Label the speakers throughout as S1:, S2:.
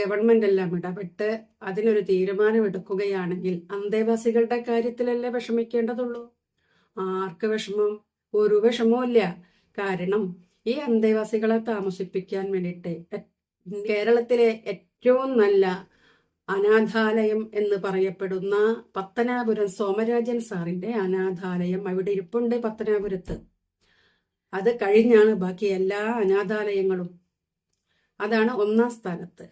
S1: Government എല്ലാം ഇടപെട്ട് അതിനൊരു തീരുമാനം തീരുമാനമെടുക്കുകയാണെങ്കിൽ അന്തേവാസികളുടെ കാര്യത്തിലല്ലേ വിഷമിക്കേണ്ടതുള്ളൂ? ആർക്ക് വിഷമം? ഒരു വിഷമവും ഇല്ല കാരണം ഈ അന്തേവാസികളെ താമസിപ്പിക്കാൻ വേണ്ടിയിട്ട് കേരളത്തിലെ ഏറ്റവും നല്ല അനാഥാലയം എന്ന് പറയപ്പെടുന്ന പത്തനാപുരം സോമരാജൻ സാറിന്റെ അനാഥാലയം അവിടെ ഇരിപ്പുണ്ട് പത്തനാപുരത്ത്. അത് കഴിഞ്ഞാണ് ബാക്കി എല്ലാ അനാഥാലയങ്ങളും. അതാണ് ഒന്നാം സ്ഥാനത്ത്.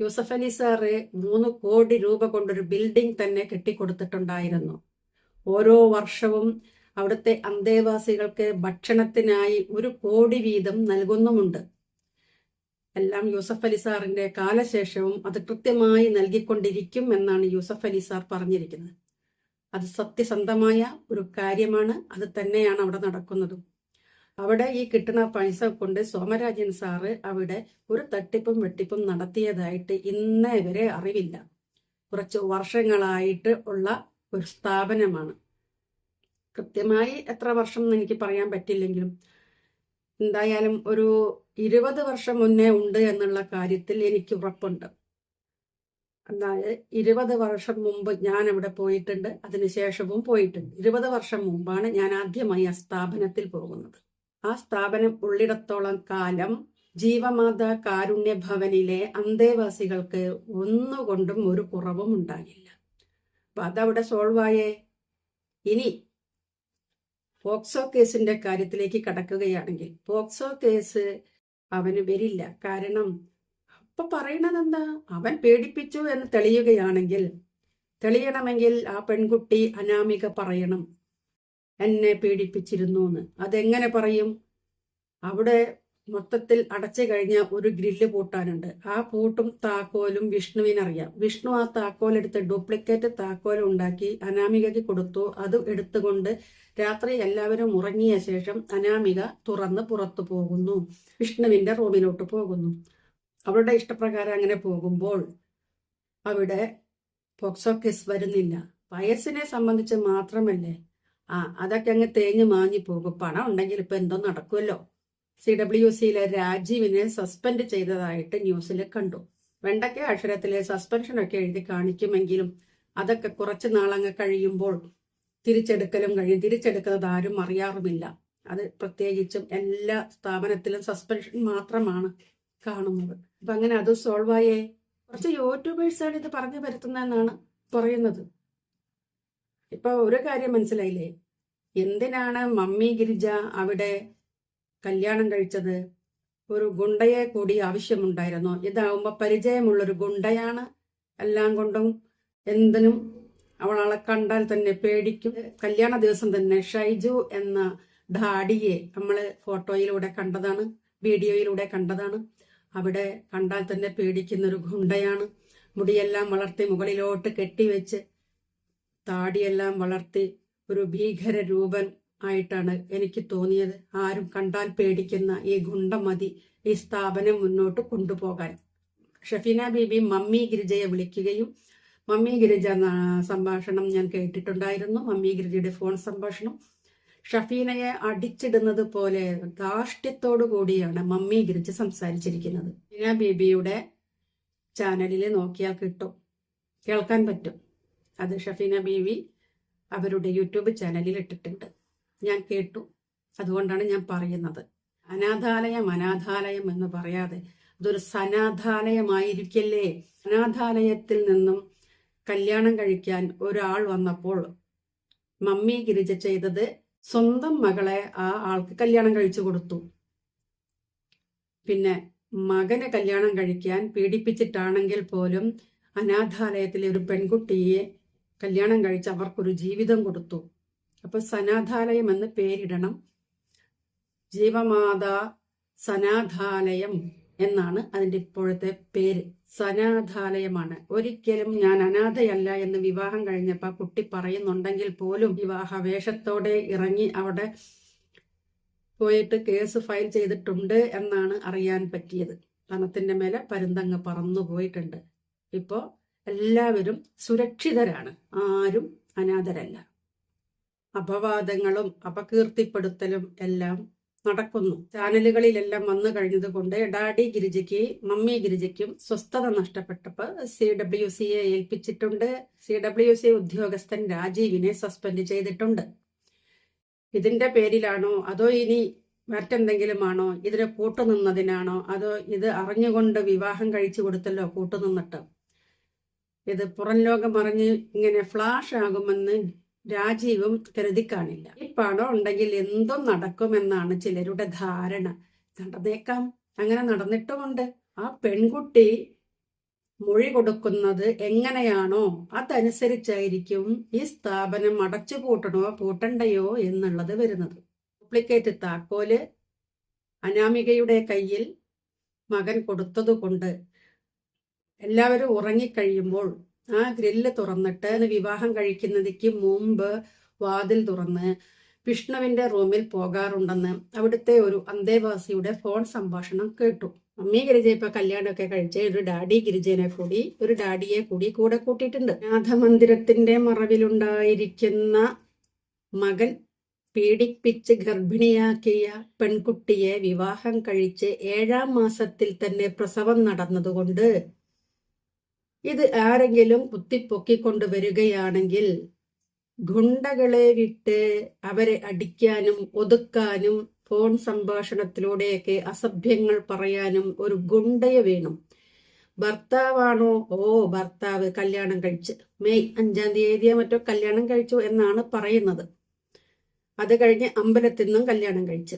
S1: യൂസഫ് അലി സാറ് മൂന്ന് കോടി രൂപ കൊണ്ടൊരു ബിൽഡിംഗ് തന്നെ കെട്ടിക്കൊടുത്തിട്ടുണ്ടായിരുന്നു. ഓരോ വർഷവും അവിടുത്തെ അന്തേവാസികൾക്ക് ഭക്ഷണത്തിനായി ഒരു കോടി വീതം നൽകുന്നുമുണ്ട്. എല്ലാം യൂസഫ് അലി സാറിന്റെ കാലശേഷവും അത് കൃത്യമായി നൽകിക്കൊണ്ടിരിക്കും എന്നാണ് യൂസഫ് അലി സാർ പറഞ്ഞിരിക്കുന്നത്. അത് സത്യസന്ധമായ ഒരു കാര്യമാണ്. അത് തന്നെയാണ് അവിടെ നടക്കുന്നതും. അവിടെ ഈ കിട്ടുന്ന പൈസ കൊണ്ട് സോമരാജൻ സാറ് അവിടെ ഒരു തട്ടിപ്പും വെട്ടിപ്പും നടത്തിയതായിട്ട് ഇന്നേ വരെ അറിവില്ല. കുറച്ച് വർഷങ്ങളായിട്ട് ഉള്ള ഒരു സ്ഥാപനമാണ്. കൃത്യമായി എത്ര വർഷം എന്ന് എനിക്ക് പറയാൻ പറ്റില്ലെങ്കിലും എന്തായാലും ഒരു ഇരുപത് വർഷം മുന്നേ ഉണ്ട് എന്നുള്ള കാര്യത്തിൽ എനിക്ക് ഉറപ്പുണ്ട്. അതായത് ഇരുപത് വർഷം മുമ്പ് ഞാൻ അവിടെ പോയിട്ടുണ്ട് അതിനുശേഷവും പോയിട്ടുണ്ട്. ഇരുപത് വർഷം മുമ്പാണ് ഞാൻ ആദ്യമായി ആ സ്ഥാപനത്തിൽ പോകുന്നത്. ആ സ്ഥാപനം ഉള്ളിടത്തോളം കാലം ജീവമാത കാരുണ്യ ഭവനിലെ അന്തേവാസികൾക്ക് ഒന്നുകൊണ്ടും ഒരു കുറവും ഉണ്ടാകില്ല. അപ്പൊ അതവിടെ സോൾവായേ ഇനി പോക്സോ കേസിന്റെ കാര്യത്തിലേക്ക് കടക്കുകയാണെങ്കിൽ പോക്സോ കേസ് അവന് വരില്ല. കാരണം അപ്പൊ പറയണത് എന്താ അവൻ പേടിപ്പിച്ചു എന്ന് തെളിയുകയാണെങ്കിൽ തെളിയണമെങ്കിൽ ആ പെൺകുട്ടി അനാമിക പറയണം. എന്നെ പീഡിപ്പിച്ചിരുന്നു എന്ന് അതെങ്ങനെ പറയും? അവിടെ മൊത്തത്തിൽ അടച്ചു കഴിഞ്ഞ ഒരു ഗ്രില്ല് പൂട്ടാനുണ്ട്. ആ പൂട്ടും താക്കോലും വിഷ്ണുവിനറിയാം. വിഷ്ണു ആ താക്കോലെടുത്ത് ഡ്യൂപ്ലിക്കേറ്റ് താക്കോൽ ഉണ്ടാക്കി അനാമികയ്ക്ക് കൊടുത്തു. അത് എടുത്തുകൊണ്ട് രാത്രി എല്ലാവരും ഉറങ്ങിയ ശേഷം അനാമിക തുറന്ന് പുറത്തു പോകുന്നു. വിഷ്ണുവിന്റെ റൂമിലോട്ട് പോകുന്നു. അവളുടെ ഇഷ്ടപ്രകാരം അങ്ങനെ പോകുമ്പോൾ അവിടെ പോക്സോ കിസ് വരുന്നില്ല. വയസ്സിനെ സംബന്ധിച്ച് മാത്രമല്ലേ ആ അതൊക്കെ അങ്ങ് തേഞ്ഞു മാഞ്ഞു പോകും. പണം ഉണ്ടെങ്കിൽ ഇപ്പൊ എന്തോ നടക്കുമല്ലോ. സി ഡബ്ല്യു സിയിലെ രാജീവിനെ സസ്പെൻഡ് ചെയ്തതായിട്ട് ന്യൂസിൽ കണ്ടു. വെണ്ടക്ക അക്ഷരത്തിലെ സസ്പെൻഷനൊക്കെ എഴുതി കാണിക്കുമെങ്കിലും അതൊക്കെ കുറച്ച് നാളങ്ങ് കഴിയുമ്പോൾ തിരിച്ചെടുക്കലും കഴിയും. തിരിച്ചെടുക്കുന്നത് ആരും അറിയാറുമില്ല. അത് പ്രത്യേകിച്ചും എല്ലാ സ്ഥാപനത്തിലും സസ്പെൻഷൻ മാത്രമാണ് കാണുന്നത്. അപ്പൊ അങ്ങനെ അത് സോൾവ് ആയേ. കുറച്ച് യൂട്യൂബേഴ്സാണ് ഇത് പറഞ്ഞു വരുത്തുന്നതെന്നാണ് പറയുന്നത്. ഇപ്പൊ ഒരു കാര്യം മനസ്സിലായില്ലേ? എന്തിനാണ് മമ്മി ഗിരിജ അവിടെ കല്യാണം കഴിച്ചത്? ഒരു ഗുണ്ടയെ കൂടി ആവശ്യമുണ്ടായിരുന്നു? ഇതാവുമ്പോ പരിചയമുള്ളൊരു ഗുണ്ടയാണ് എല്ലാം കൊണ്ടും എന്തിനും അവളെ കണ്ടാൽ തന്നെ പേടിക്കും. കല്യാണ ദിവസം തന്നെ ഷൈജു എന്ന ഡാഡിയെ നമ്മൾ ഫോട്ടോയിലൂടെ കണ്ടതാണ് വീഡിയോയിലൂടെ കണ്ടതാണ്. അവിടെ കണ്ടാൽ തന്നെ പേടിക്കുന്ന ഒരു ഗുണ്ടയാണ്. മുടിയെല്ലാം വളർത്തി മുകളിലോട്ട് കെട്ടിവെച്ച് താടിയെല്ലാം വളർത്തി ഒരു ഭീകര രൂപൻ ആയിട്ടാണ് എനിക്ക് തോന്നിയത്. ആരും കണ്ടാൽ പേടിക്കുന്ന ഈ ഗുണ്ടമതി ഈ സ്ഥാപനം മുന്നോട്ട് കൊണ്ടുപോകാൻ. ഷഫീന ബീബി മമ്മി ഗിരിജയെ വിളിക്കുകയും മമ്മി ഗിരിജ സംഭാഷണം ഞാൻ കേട്ടിട്ടുണ്ടായിരുന്നു. മമ്മി ഗിരിജയുടെ ഫോൺ സംഭാഷണം. ഷഫീനയെ അടിച്ചിടുന്നത് പോലെ ധാർഷ്ട്യത്തോടു കൂടിയാണ് മമ്മി ഗിരിജ സംസാരിച്ചിരിക്കുന്നത്. ഷഫീന ബീബിയുടെ ചാനലിൽ നോക്കിയാൽ കിട്ടും. കേൾക്കാൻ പറ്റും. അത് ഷഫീന ബീവി അവരുടെ യൂട്യൂബ് ചാനലിൽ ഇട്ടിട്ടുണ്ട്. ഞാൻ കേട്ടു. അതുകൊണ്ടാണ് ഞാൻ പറയുന്നത്. അനാഥാലയം അനാഥാലയം എന്ന് പറയാതെ അതൊരു സനാഥാലയമായിരിക്കല്ലേ? അനാഥാലയത്തിൽ നിന്നും കല്യാണം കഴിക്കാൻ ഒരാൾ വന്നപ്പോൾ മമ്മി ഗിരിജ ചെയ്തത് സ്വന്തം മകളെ ആ ആൾക്ക് കല്യാണം കഴിച്ചു കൊടുത്തു. പിന്നെ മകനെ കല്യാണം കഴിക്കാൻ പീഡിപ്പിച്ചിട്ടാണെങ്കിൽ പോലും അനാഥാലയത്തിലെ ഒരു പെൺകുട്ടിയെ കല്യാണം കഴിച്ച് അവർക്കൊരു ജീവിതം കൊടുത്തു. അപ്പൊ സനാഥാലയം എന്ന് പേരിടണം. ജീവമാത സനാഥാലയം എന്നാണ് അതിന്റെ ഇപ്പോഴത്തെ പേര്. സനാഥാലയമാണ്. ഒരിക്കലും ഞാൻ അനാഥയല്ല എന്ന് വിവാഹം കഴിഞ്ഞപ്പോൾ കുട്ടി പറയുന്നുണ്ടെങ്കിൽ പോലും വിവാഹ വേഷത്തോടെ ഇറങ്ങി അവിടെ പോയിട്ട് കേസ് ഫയൽ ചെയ്തിട്ടുണ്ട് എന്നാണ് അറിയാൻ പറ്റിയത്. പണത്തിന്റെ മേലെ പരുന്തങ്ങ് പറന്നു പോയിട്ടുണ്ട് ഇപ്പോ എല്ലാവരും സുരക്ഷിതരാണ്. ആരും അനാഥരല്ല. അപവാദങ്ങളും അപകീർത്തിപ്പെടുത്തലും എല്ലാം നടക്കുന്നു. ചാനലുകളിലെല്ലാം വന്നു കഴിഞ്ഞതുകൊണ്ട് ഡാഡി ഗിരിജയ്ക്ക് മമ്മി ഗിരിജയ്ക്കും സ്വസ്ഥത നഷ്ടപ്പെട്ടപ്പോൾ സി ഡബ്ല്യു സിയെ ഏൽപ്പിച്ചിട്ടുണ്ട്. സി ഡബ്ല്യു സി ഉദ്യോഗസ്ഥൻ രാജീവിനെ സസ്പെൻഡ് ചെയ്തിട്ടുണ്ട്. ഇതിന്റെ പേരിലാണോ? അതോ ഇനി മറ്റെന്തെങ്കിലുമാണോ? ഇതിന് കൂട്ടുനിന്നതിനാണോ? അതോ ഇത് അറിഞ്ഞുകൊണ്ട് വിവാഹം കഴിച്ചു കൊടുത്തല്ലോ കൂട്ടുനിന്നിട്ട്? ഇത് പുറം ലോകം അറിഞ്ഞ് ഇങ്ങനെ ഫ്ലാഷ് ആകുമെന്ന് രാജീവും കരുതി കാണില്ല. ഈ പണം ഉണ്ടെങ്കിൽ എന്തും നടക്കുമെന്നാണ് ചിലരുടെ ധാരണ. നടന്നേക്കാം. അങ്ങനെ നടന്നിട്ടുമുണ്ട്. ആ പെൺകുട്ടി മൊഴി കൊടുക്കുന്നത് എങ്ങനെയാണോ അതനുസരിച്ചായിരിക്കും ഈ സ്ഥാപനം അടച്ചു പൂട്ടണോ പൂട്ടണ്ടയോ എന്നുള്ളത് വരുന്നത്. ഡ്യൂപ്ലിക്കേറ്റ് താക്കോൽ അനാമികയുടെ കയ്യിൽ മകൻ കൊടുത്തതുകൊണ്ട് എല്ലാവരും ഉറങ്ങിക്കഴിയുമ്പോൾ ആ ഗ്രില്ല് തുറന്നിട്ട് വിവാഹം കഴിക്കുന്നതിക്ക് മുമ്പ് വാതിൽ തുറന്ന് വിഷ്ണുവിന്റെ റൂമിൽ പോകാറുണ്ടെന്ന് അവിടുത്തെ ഒരു അന്തേവാസിയുടെ ഫോൺ സംഭാഷണം കേട്ടു. മമ്മി ഗിരിജ ഇപ്പൊ കല്യാണമൊക്കെ കഴിച്ച് ഒരു ഡാഡി ഗിരിജനെ കൂടി ഒരു ഡാഡിയെ കൂടി കൂടെ കൂട്ടിയിട്ടുണ്ട്. നാഥമന്ദിരത്തിന്റെ മറവിലുണ്ടായിരിക്കുന്ന മകൻ പീഡിപ്പിച്ച് ഗർഭിണിയാക്കിയ പെൺകുട്ടിയെ വിവാഹം കഴിച്ച് ഏഴാം മാസത്തിൽ തന്നെ പ്രസവം നടന്നതുകൊണ്ട് ഇത് ആരെങ്കിലും കുത്തിപ്പൊക്കിക്കൊണ്ടുവരികയാണെങ്കിൽ ഗുണ്ടകളെ വിട്ട് അവരെ അടിക്കാനും ഒതുക്കാനും ഫോൺ സംഭാഷണത്തിലൂടെയൊക്കെ അസഭ്യങ്ങൾ പറയാനും ഒരു ഗുണ്ടയെ വേണം. ഭർത്താവാണോ? ഓ ഭർത്താവ് കല്യാണം കഴിച്ച്. മെയ് അഞ്ചാം തീയതിയോ മറ്റോ കല്യാണം കഴിച്ചു എന്നാണ് പറയുന്നത്. അത് കഴിഞ്ഞ് അമ്പലത്തിൽ നിന്നും കല്യാണം കഴിച്ച്.